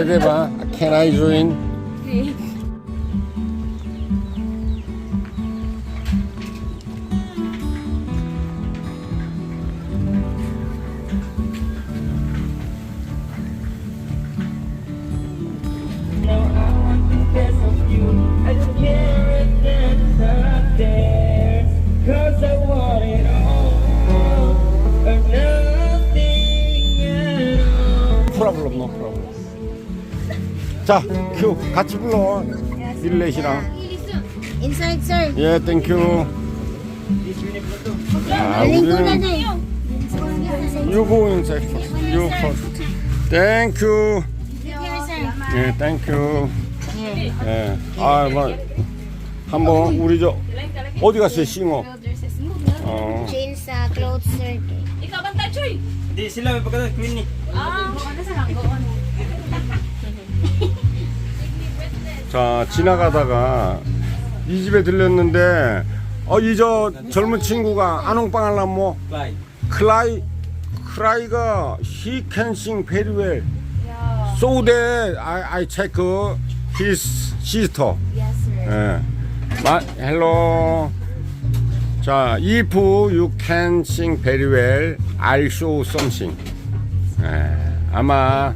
Wherever can I join? 자, 큐 같이 불러. 릴렛이랑. Inside, sir. 예, 땡큐. 아, 우리는 eh. first. You first. 땡큐. 예, 땡큐. 예. 아, 뭐 한번 우리 저 어디 갔어요, 싱어? 어. Clothes, sir. Ikaw banta, Choy! Hindi sila may pagkata, Queen ni. Ah, ano sa hanggoon? 자, 지나가다가 이 집에 들렸는데 어, 이 저 젊은 친구가 안홍빵 할라모 Fly. 클라이 클라이가 he can sing very well. So that I I check his sister. Yes, sir. 예. 마, hello. 자, if you can sing very well, I'll show something. 예. 아마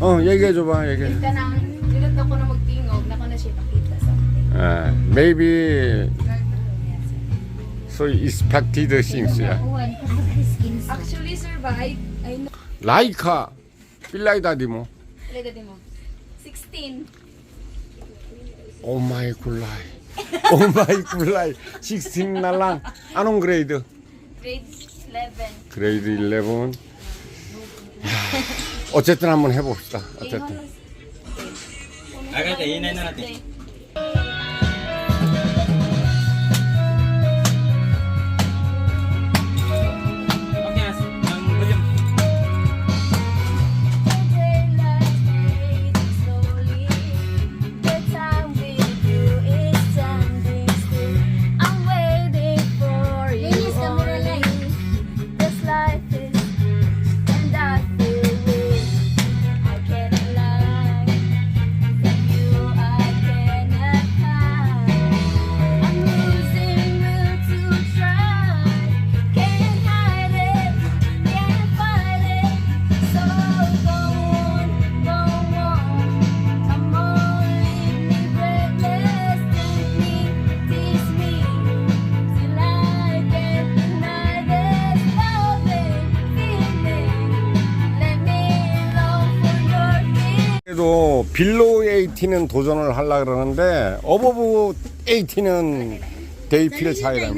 어 얘기해 줘봐 얘기해. 예. Maybe so expected skin sa. Actually, sir, I, know. 라이카 필라이다디 뭐. Ilan dati mo? 16. 오 마이 굴라이. 오 마이 굴라이. 16 날랑 안온 그레이드. Grade 11. 그레이드 11. 야, 어쨌든 한번 해봅시다. 어쨌든. Iinay na natin. Okay, 그래도 빌로우 80은 도전을 하려 그러는데 어버브 80은 데이필. Matilit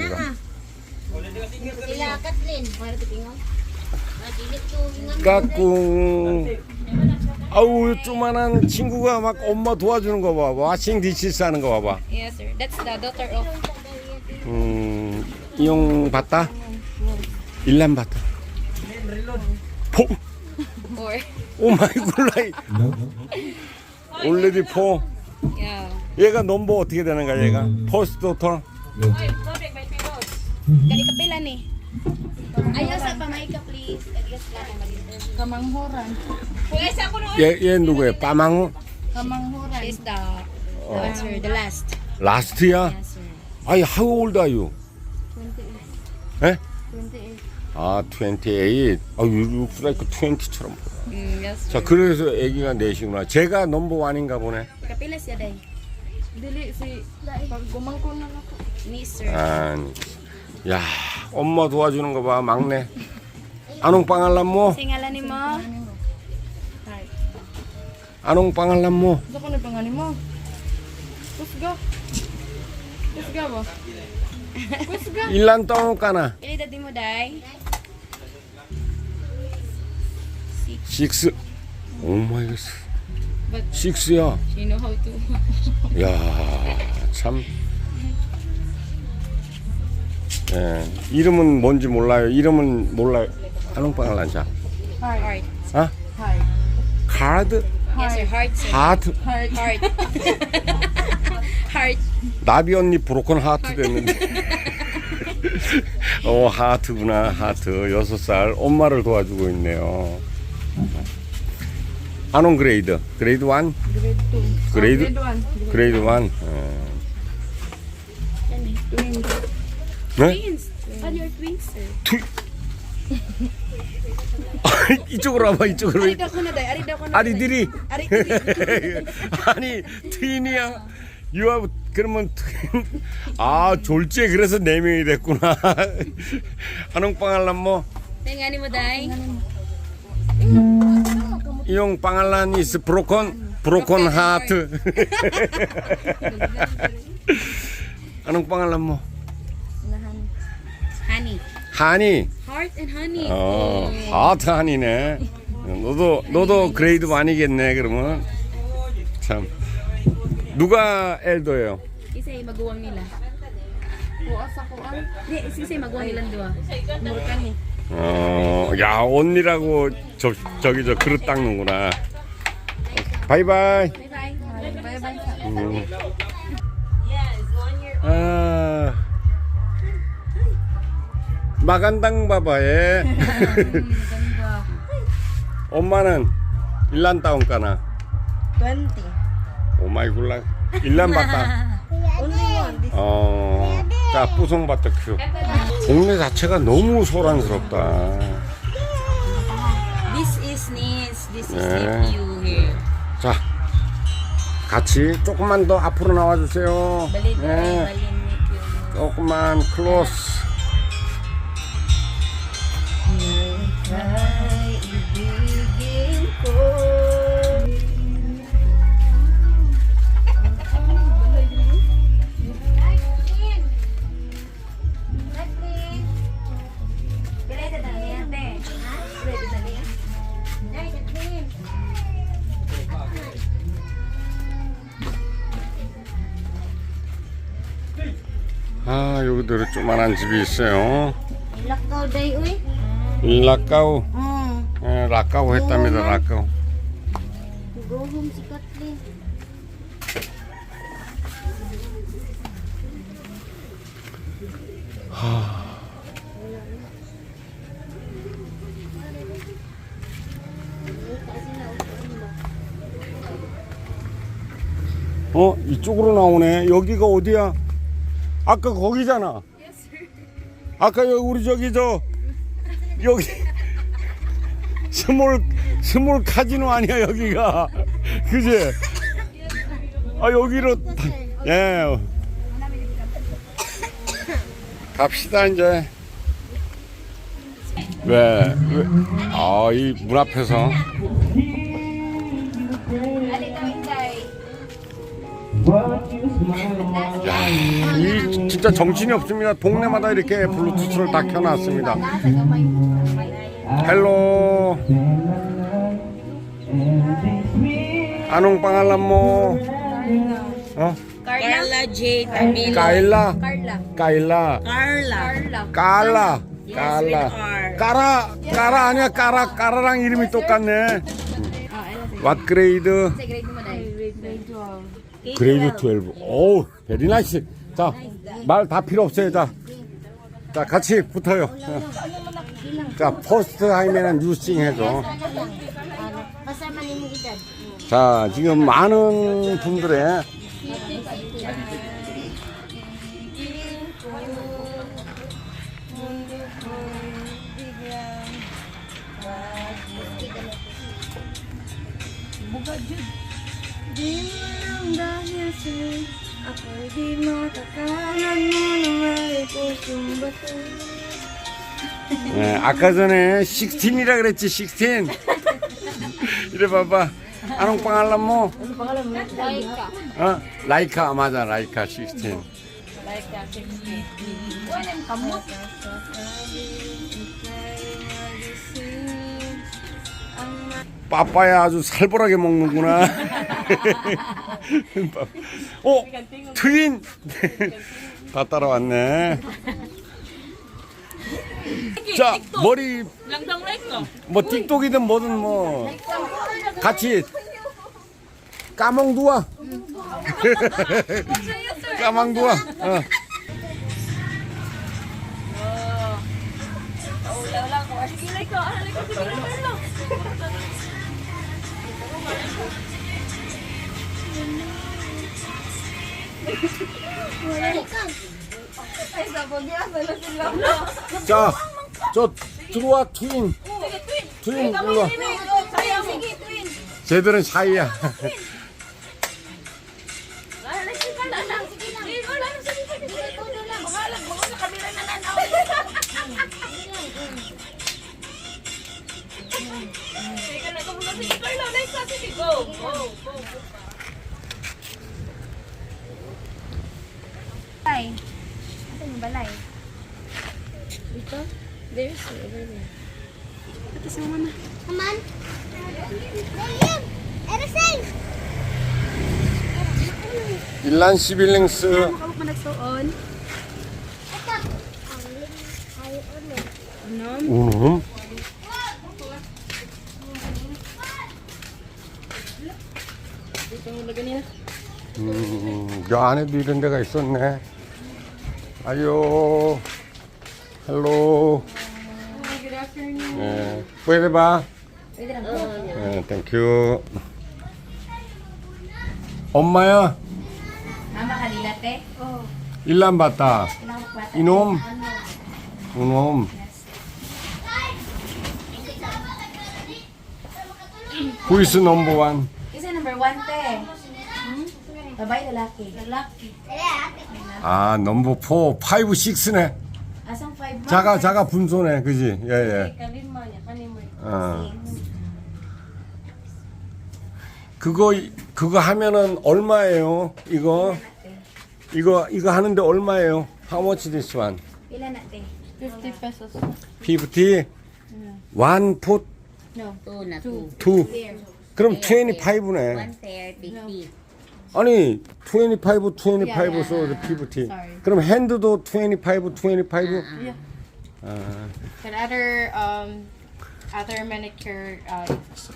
ko. 까꿍. 아우 조만한 친구가 막 엄마 도와주는 거 봐. 와싱 디시스 하는 거 봐봐. Yes, sir. That's the daughter of 음, 이용 봤다? 일람 봤다. 포. 오 마이 굴라이. 올레디 포. yeah. 얘가 넘버 어떻게 되는 거야 얘가? 퍼스트 도터. Kani kapila ni. Ayaw sa pamaika, please. Adios lang. Kamanghuran. Kung isa ko noon. 얘, 얘 누구예요? 빠망 Kamanghuran. Is the the one, sir, the last. 라스트야? Yes, sir. 아이 how old are you? 28. 에? 28. 아 28. 아 you look like 20처럼. Mm, yes. 자 그래서 아기가 넷이구나. 제가 넘버 원인가 보네. Kapila siya day. Dili si pag gumangkon na ako. Ni, sir. 아니, 야 엄마 도와주는 거 봐 막내. 안홍빵 할람모, Singalan ni mo? 안홍빵 할람모. Sa ko na pangani mo. Kusga. Kusga ba? Kusga. 일란 떠올까나. Pili dati mo, day. 식스. 오 마이 갓. 식스야. She know how to. 야, 참. 예, 이름은 뭔지 몰라요. 이름은 몰라요. 안홍빵 할란자. Heart. 아? Hi. 카드? Yes, sir. Heart. 하트? Heart. Heart. 나비 언니 브로큰 하트 됐는데. 어, 하트구나, 하트. 여섯 살. 엄마를 도와주고 있네요. 안온 그레이드. 그레이드 1? Grade 2. 그레이드 Grade 1. 그레이드 1. 어. Twins. 네? Twins. Are your twins, sir? 투... 이쪽으로 와봐 이쪽으로 na. 아니 들이 아니 트윈이야 유아 그러면 트윈 아 졸지에 그래서 네 명이 됐구나 한웅빵 할란 뭐 day. 이용 빵 할란 is broken broken heart 한웅빵 할란 뭐 Honey. 하니 Heart and honey. 어 하트 하니네 너도 너도 그레이드 많이겠네 그러면 참 누가 엘더예요 Isa'y maguwang nila. Kuha sa kuan. Di, isa'y maguwang nilang dua. Murkan eh. 어, 야, 언니라고 저, 저기 저 그릇 닦는구나. 바이바이. 음. 아, 마간당 바바에 엄마는 일란 다운 까나. 20. 오마이 굴라. 일란 바다. Only 어, 자, 뿌송 바트큐. 동네 자체가 너무 소란스럽다. This is Nis. This is 네. nephew here. 자, 같이 조금만 더 앞으로 나와주세요. Bali, bali, 네, bali. 조금만 클로스. 아, 여기도 조만한 집이 있어요. Day, uy. 라까우, Hmm. 예, 라까우 했답니다, Kathleen. 어, 이쪽으로 나오네. 여기가 어디야? 아까 거기잖아. 아까 여기 우리 저기 저 여기 스몰 스몰 카지노 아니야 여기가 그지? 아 여기로 다- 예 갑시다 이제 왜아이 문 앞에서 진짜 정신이 없습니다. 동네마다 이렇게 블루투스를 다 켜놨습니다. 헬로, 안홍빵 알람모, 어? Carla J. Tamilo. 까일라, Carla. 까일라, Carla. 깔라, with 깔라, R. 까라, 까라 아니야, 까라, 까라랑 이름이 똑같네. 왓 그레이드? Grade. 그레이드 12. 오, 베리 나이스. 자, 말 다 필요 없어요. 자, 자 같이 붙어요. 어. 자, 퍼스트 하이면은 뉴싱 해줘. 자, 지금 많은 분들의 sa'yo Ako'y di makakalan mo bato 예, 아까 전에 16이라 그랬지, 16. 이래 봐봐. 아롱빵 할라모? Laika. 어? 라이카, 맞아, 라이카 16. Laika 60. Walang kamot. 빠빠야 아주 살벌하게 먹는구나. 어? 트윈? 다 따라왔네. 자, 머리 뭐 틱톡이든 뭐든 뭐 같이 까몽두아. 까망두아. 어. 자, 저 들어와 트윈. 트윈 일로 와. 쟤들은 샤이야. 가 있었네. 아유, 헬로. Good afternoon. 예, puede ba? Pwede lang po. 예, 땡큐. 엄마야, Mama, kanila te. 일란 봤다. Bata. 이놈, 이놈. Who is number one? Isa number one te. Hmm? Babae, lalaki. Lalaki. 아, 넘버 4, 5, 6네. Asang five mo? 자가, 자가 분소네, 그지? 예, 예. Kalima niya, kanimo. 어. 그거, 그거 하면은 얼마예요? 이거? 이거, 이거 하는데 얼마예요? How much this one? Pila na te? 50 pesos. 50? One foot, No. Two na two. two. 그럼 25네. One pair, fifty. 아니, 25, 25, Yeah, yeah, so yeah, 50. sorry. 그럼 핸드도 25, 25? Yeah. 아, And other um other manicure uh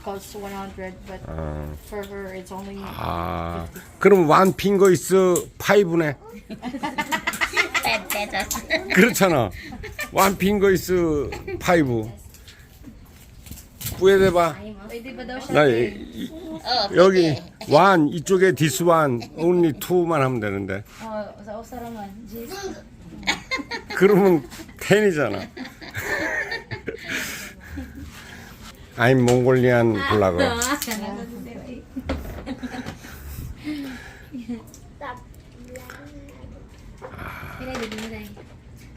costs 100 but 아. for her it's only 아, 그럼 one finger is 5네. Ten pesos. 그렇잖아. one finger is 5. puede ba? Pwede ba daw siya? 나 이- 이- Oh, 여기 one 이쪽에 this one only two만 하면 되는데. Oh, sa. Jeez. 그러면 10이잖아. I'm Mongolian blogger. Pila di dinay.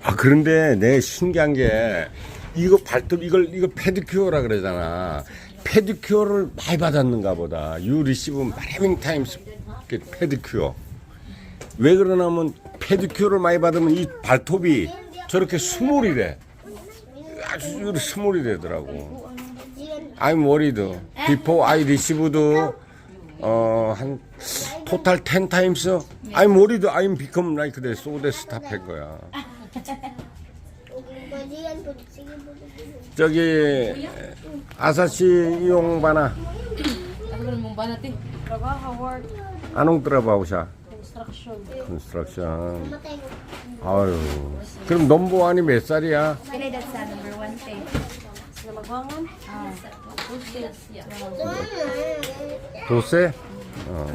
아 그런데 내 신기한 게 이거 발톱 이걸 이거 페디큐어라 그러잖아. 페디큐어를 많이 받았는가 보다. You receive many times 페디큐어. 왜 그러냐면 페디큐어를 많이 받으면 이 발톱이 저렇게 수몰이 래. 아주 수몰이 되더라고. I'm worried. Before I received 어한 total 10 times. I'm worried. I'm become like this. So that stop 한 거야. 저기 아사시 work, 안홍 들어봐오샤. 컨스트럭션 아유 그럼 넘버 원이 몇 살이야? Ah. 도세? 어.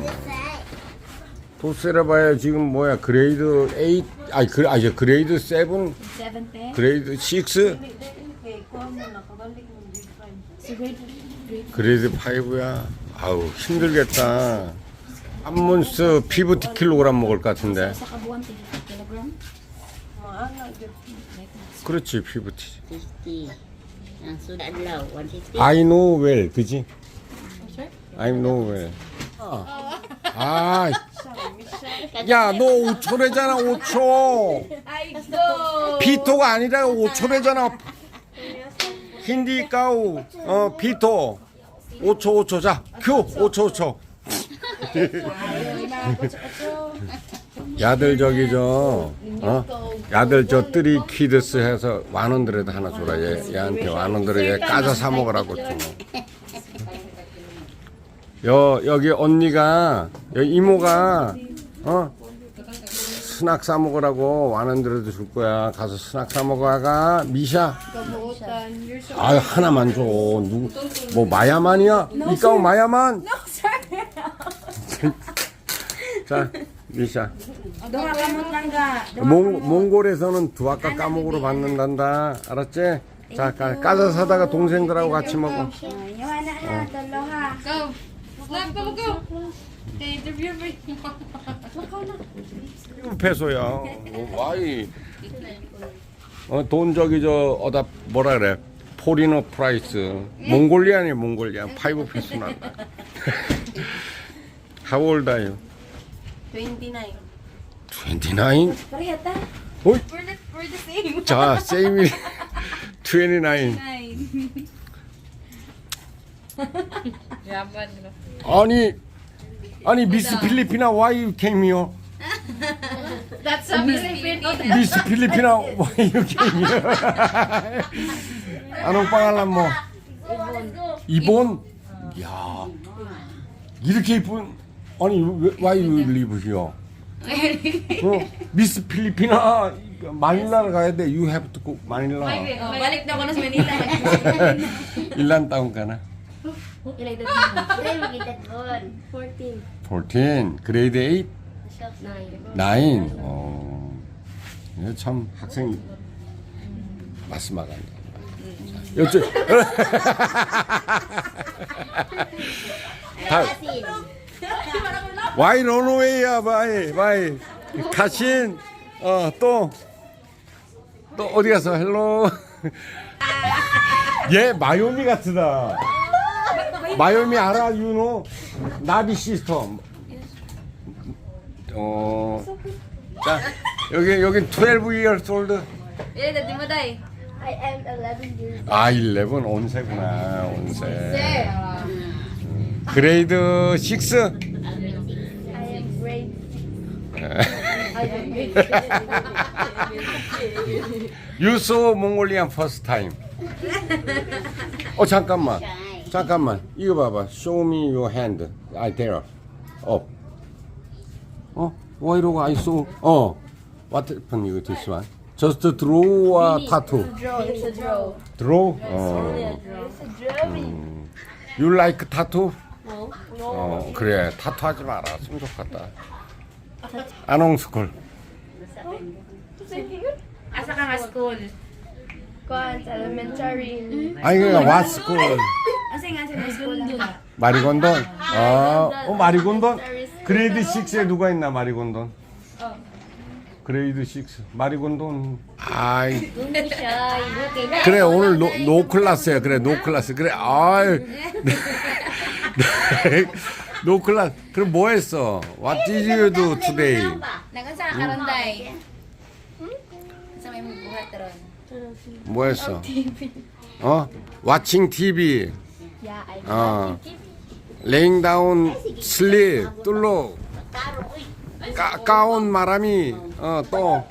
도세라 봐야 지금 뭐야 그레이드 8 아니 그 아니 그레이드 7 Seven te. 그레이드 6 Okay, kuha mo na. Kabalik mo grade five. So grade, grade. 그레이드 5야 아우 힘들겠다 한문스 50 킬로그램 먹을 것 같은데. 그렇지 50 Fifty. Ang fifty. I know well 그지? I know well 아, 야, 너 5초래잖아, 5초. 비토가 아니라 5초래잖아. 힌디 까우, 어, 비토. 5초, 5초. 자, 큐, 5초, 5초. 야들 저기 저, 어? 야들 저 뜨리 키드스 해서 만원들에도 하나 줘라. 얘, 얘한테 만원들에 얘 까서 사 먹으라고 좀. 여 여기 언니가 여기 이모가 어 스낙 사 먹으라고 완원들에도 줄 거야. 가서 스낙 사 먹어가. 미샤. 아 하나만 줘. 누구 뭐 마야만이야? 이까오 마야만. 자 미샤. Ka mo tangga. 몽, 몽골에서는 두 아까 까먹으로 받는단다. 알았지? 자, 까, 까서 사다가 동생들하고 같이 먹어. Go! Snap, go, go! Interview 페소야. 어, 와이. 어, 돈 저기 저 어다 뭐라 그래? 포리너 프라이스. 몽골리안이 몽골리안. 파이브 페소 난다. How old are you? 29. 29? Parehata. 어이, We're the, we're the same. 자, same 29. Yaman na. 아니, 아니 미스 필리피나 why you came here? That's a Filipino. 미스 필리피나 why you came here? Anong pangalan mo? 이본. 야, 이렇게 이쁜 아니 왜- why you live here? 어, 미스 필리피나 마닐라를 가야 돼. You have to go 마닐라. Oh, balik na ako na sa Manila. 일란 taon ka na? Ilay dito. Sila yung kita doon. 14. 14. 그레이드 8? 9. 9. 어. 이거 참 학생 말씀하간다. 여쭈. 다 Asin. 와이 런웨이야 바이 바이 가신 어또? 또 어디 가서 헬로 얘 마요미 같으다. 마요미 알아 유노 나비 시스터 어자 여기 여기 12 years old. dati mo day. I am 11 years 아11 온세구나 온세 그레이드 6 I am grade. You saw Mongolian first time. 어 잠깐만, 잠깐만. 이거 봐봐. Show me your hand. I there. Up. 어? 와 이러고 I saw. 어. What happened? You this one? Just draw a tattoo. Draw. It's a draw. Draw? 어. It's a drawing. You like tattoo? 어 그래. 타투 하지 말았으면 좋겠다. 안홍스쿨. Asa ka nga school? Kwan, sa elementary. 아니 그러니까 what school? Asa nga sa school lang ka? 마리곤돈. 아, 어 마리곤돈. 그레이드 6에 누가 있나 마리곤돈? 그레이드 6 마리곤돈. 아이 Doon siya. Ibuti. 그래 오늘 노, 노 클래스야. 그래 노 클래스. 그래 아이 노 클래스. 그럼 뭐 했어? What did you do today? Nagan sa karonday. Sa may buhat ron. 뭐 했어? 어? Watching TV. Yeah, I 어. Laying down sleep. 뚫로. 까, 까온 마람이 어 또.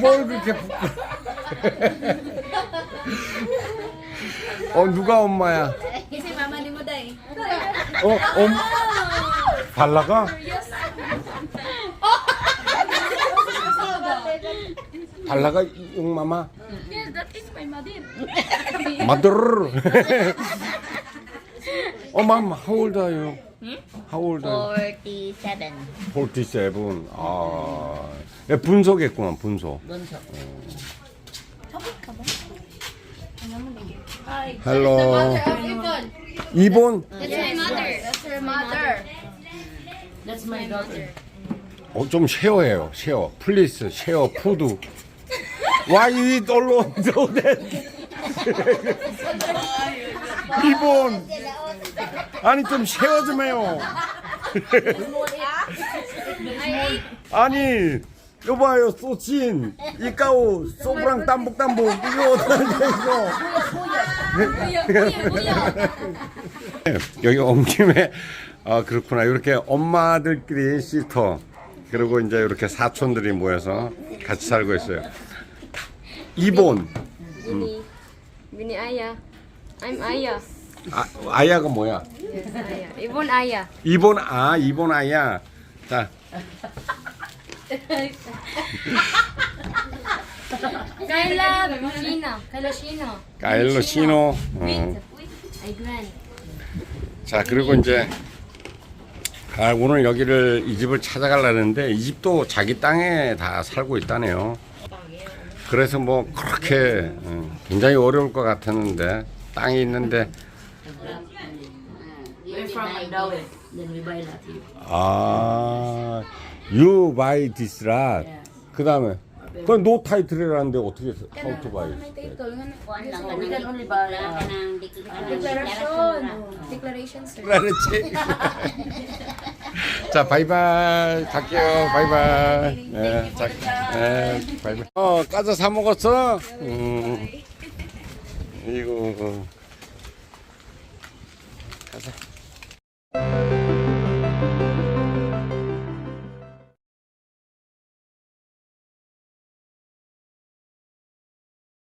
뭘 그렇게 부끄러 어 누가 엄마야? Kasi mama ni mo day. 어 엄. 발라가? 발라가 용마마? Yes, that is my mother. 마들. 어, 맘, how old are you? How old are you? 47. 47. 아, 예, 분소겠구만, 분소. Bunso. 헬로. 이본? That's my mother. That's her mother. That's my daughter. 어, 좀 쉐어해요, 쉐어. 플리스, 쉐어, 푸드. Why you eat alone so that? 이본. 아니, 좀 쉐어 좀 해요. 아니, 여봐요, 소친, 이까오, 소브랑 땀복땀복, 이거 이거. 여기 온 김에, 아, 그렇구나. 이렇게 엄마들끼리 시터, 그리고 이제 이렇게 사촌들이 모여서 같이 살고 있어요. 이본, Bini Aya. I'm Aya. 아, 아야가 뭐야? Yes, Aya. Ibon Aya. 이본 아 이본 아야. 자 Shino. Shino. 까일로 시노. 어. 자 그리고 이제 아, 오늘 여기를 이 집을 찾아가려는데 이 집도 자기 땅에 다 살고 있다네요. 그래서 뭐 그렇게 어, 굉장히 어려울 것 같았는데 땅이 있는데 We're from Mandawi. Then we buy lot here. 아 you buy this lot. 그 다음에 그건 노 타이틀이라는데 어떻게 how to buy? Uh, declaration. Declaration, sir. 그렇지. 자, 바이바이. 갈게요. 바이바이. 네, 자, 네, 바이바이. 어, 까자 사 먹었어? 음. 이거. 가자.